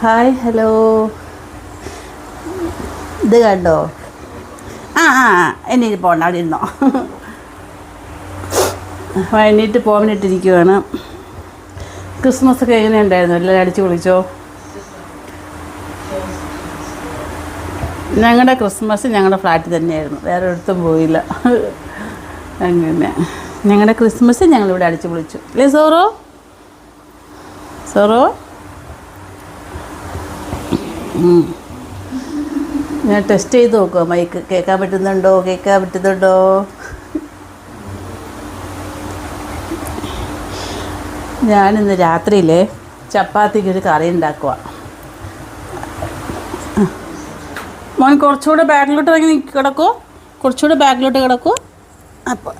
Hi hello. ഇത് കണ്ടോ? ആ ആ എന്നെ ഇത് പോകണ്ട അവിടെ ഇരുന്നോ. വൈകിട്ട് പോകാനിട്ടിരിക്കുവാണ്. ക്രിസ്മസ് ഒക്കെ എങ്ങനെയുണ്ടായിരുന്നു? എല്ലാവരും അടിച്ചു പൊളിച്ചോ? ഞങ്ങളുടെ ക്രിസ്മസ് ഞങ്ങളുടെ ഫ്ലാറ്റിൽ തന്നെയായിരുന്നു. വേറെ ഒരിടത്തും പോയില്ല. അങ്ങനെ. ഞങ്ങളുടെ ക്രിസ്മസ് ഞങ്ങളിവിടെ അടിച്ചു പൊളിച്ചു. അല്ലേ സോറോ? സോറോ? ഞാൻ ടെസ്റ്റ് ചെയ്ത് നോക്കുക മൈക്ക് കേൾക്കാൻ പറ്റുന്നുണ്ടോ? കേൾക്കാൻ പറ്റുന്നുണ്ടോ? ഞാനിന്ന് രാത്രിയിൽ ചപ്പാത്തിക്ക് ഒരു കറി ഉണ്ടാക്കുക മോൻ കുറച്ചുകൂടെ ബാക്കിലോട്ട് ഇറങ്ങി കിടക്കൂ. കുറച്ചുകൂടെ ബാക്കിലോട്ട് കിടക്കൂ. അപ്പോൾ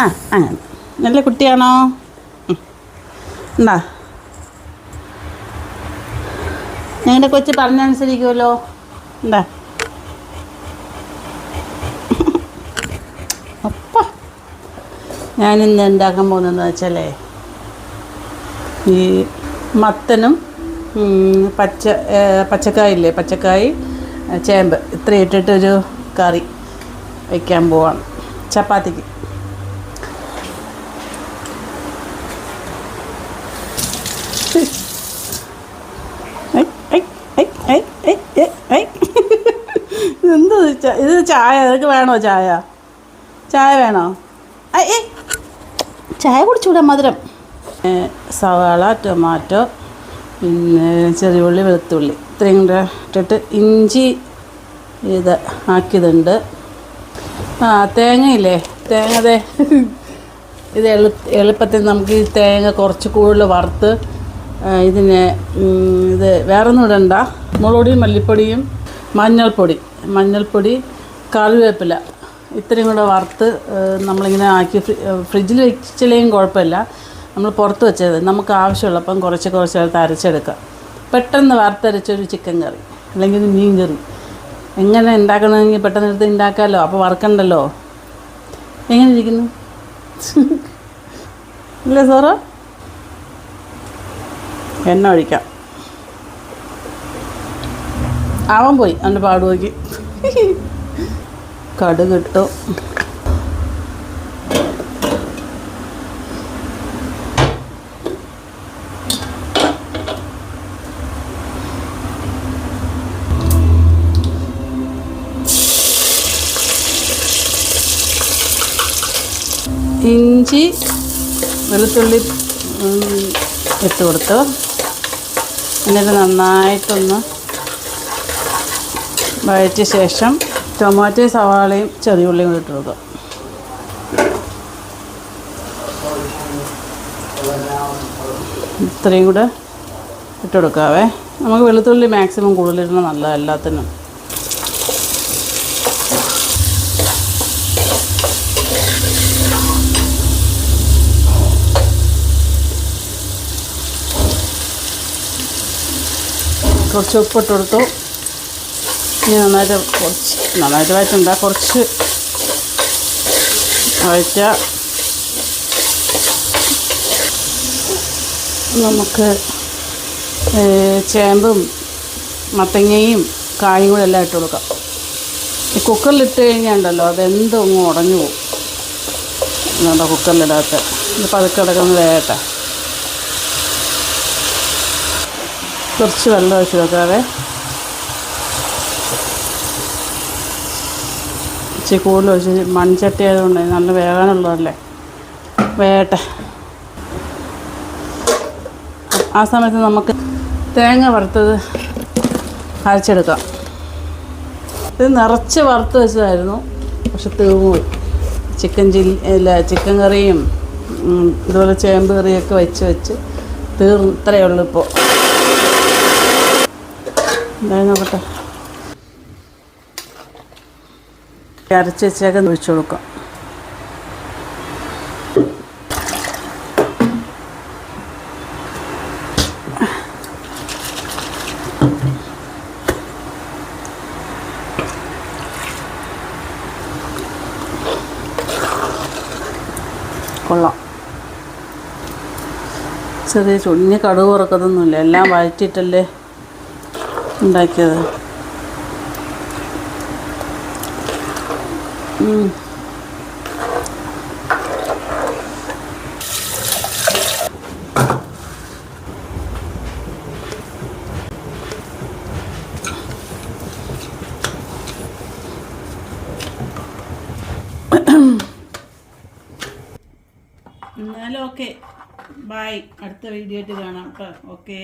ആ അങ്ങനെ. നല്ല കുട്ടിയാണോ? ഉം. ഞങ്ങളുടെ കൊച്ചു പറഞ്ഞനുസരിക്കുമല്ലോ. എന്താ? അപ്പ. ഞാനിന്ന് ഉണ്ടാക്കാൻ പോകുന്നതെന്ന് വെച്ചാലേ ഈ മത്തനും പച്ച പച്ചക്കായില്ലേ പച്ചക്കായി ചേമ്പ് ഇത്ര ഇട്ടിട്ടൊരു കറി വയ്ക്കാൻ പോവാണ്. ചപ്പാത്തിക്ക്. ഐ, ച- ഇത് ചായ ഇതൊക്കെ വേണോ ചായ? ചായ വേണോ? ഐ. ചായ കുടിച്ചൂടെ മധുരം? ഏ, സവാള ടൊമാറ്റോ പിന്നെ ചെറിയുള്ളി വെളുത്തുള്ളി. ഇത്രയും കൂടെ ഇട്ടിട്ട് ഇഞ്ചി ഇത് ആക്കിയതുണ്ട്. ആ തേങ്ങയില്ലേ? തേങ്ങ അതെ. ഇത് എളു എളുപ്പത്തിൽ നമുക്ക് ഈ തേങ്ങ കുറച്ച് കൂടുതൽ വറുത്ത് ഇതിനെ ഇത് വേറെ ഒന്നും ഇടണ്ട. മുളകുപൊടിയും മല്ലിപ്പൊടിയും മഞ്ഞൾപ്പൊടി മഞ്ഞൾപ്പൊടി കറിവേപ്പില. ഇത്രയും കൂടെ വറുത്ത് നമ്മളിങ്ങനെ ആക്കി ഫ്രി- ഫ്രിഡ്ജിൽ വെച്ചില്ലെങ്കിലും കുഴപ്പമില്ല. നമ്മൾ പുറത്ത് വെച്ചത് നമുക്ക് ആവശ്യമുള്ളപ്പം കുറച്ച് കുറച്ച് എടുത്ത് അരച്ചെടുക്കാം. പെട്ടെന്ന് വറുത്തരച്ചൊരു ചിക്കൻ കറി അല്ലെങ്കിൽ മീൻ കറി. എങ്ങനെ ഉണ്ടാക്കണമെങ്കിൽ പെട്ടെന്ന് എടുത്ത് ഉണ്ടാക്കാമല്ലോ. അപ്പോൾ വറുക്കണ്ടല്ലോ. എങ്ങനെ ഇരിക്കുന്നു? ഇല്ല സാറോ. എണ്ണ ഒഴിക്കാം. അവൻ പോയി അവന്റെ പാട് നോക്കി കടുക് ഇട്ടു ഇഞ്ചി വെളുത്തുള്ളി ഇട്ട് കൊടുത്തു എന്നിട്ട് നന്നായിട്ടൊന്ന് വഴറ്റിയ ശേഷം ടൊമാറ്റോ സവാളയും ചെറിയുള്ളിയും കൂടി ഇട്ട് കൊടുക്കുക. ഇത്രയും കൂടെ ഇട്ട് കൊടുക്കാവേ. നമുക്ക് വെളുത്തുള്ളി മാക്സിമം കൂടുതലിടണം നല്ലതാണ് കുറച്ച് ഉപ്പിട്ട് കൊടുത്തു. ഇനി നന്നായിട്ട് കുറച്ച് നന്നായിട്ട് വഴറ്റണ്ട കുറച്ച് വഴറ്റ. നമുക്ക് ചേമ്പും മത്തങ്ങയും കായും കൂടെ എല്ലാം ഇട്ട് കൊടുക്കാം. ഈ കുക്കറിലിട്ട് കഴിഞ്ഞാൽ ഉണ്ടല്ലോ അതെന്തും ഉടഞ്ഞു പോകും. എന്നാ കുക്കറിലിടാത്ത. ഇത് പതുക്കെ കിടക്കുന്ന വേകട്ടെ കുറച്ച് വെള്ളം ഒഴിച്ച് നോക്കാവേ ഇച്ചിരി കൂടുതൽ ഒഴിച്ച് മൺചട്ടി ആയതുകൊണ്ട് നല്ല വേകാനുള്ളതല്ലേ വേട്ടെ ആ സമയത്ത് നമുക്ക് തേങ്ങ വറുത്തത് അരച്ചെടുക്കാം. ഇത് നിറച്ച് വറുത്ത് വെച്ചതായിരുന്നു. പക്ഷെ തീർന്നുപോയി ചിക്കൻ ചില്ലി ഇല്ല ചിക്കൻ കറിയും ഇതുപോലെ ചേമ്പ് കറിയൊക്കെ വെച്ച് വെച്ച് തീർ ഇത്രയേ ഉള്ളൂ ഇപ്പോൾ. എന്തായാലും നോക്കട്ടെ. അരച്ച് വെച്ചേക്ക് ഒഴിച്ചു കൊടുക്കാം. കൊള്ളാം. ചെറിയ ചുണ്ണി കടുക് ഉറക്കത്തൊന്നുമില്ല എല്ലാം വഴറ്റിയിട്ടല്ലേ ഉണ്ടാക്കിയത്. എന്നാലും ഓക്കെ. ബായ് അടുത്ത വീഡിയോ ആയിട്ട് കാണാം കേട്ടോ ഓക്കെ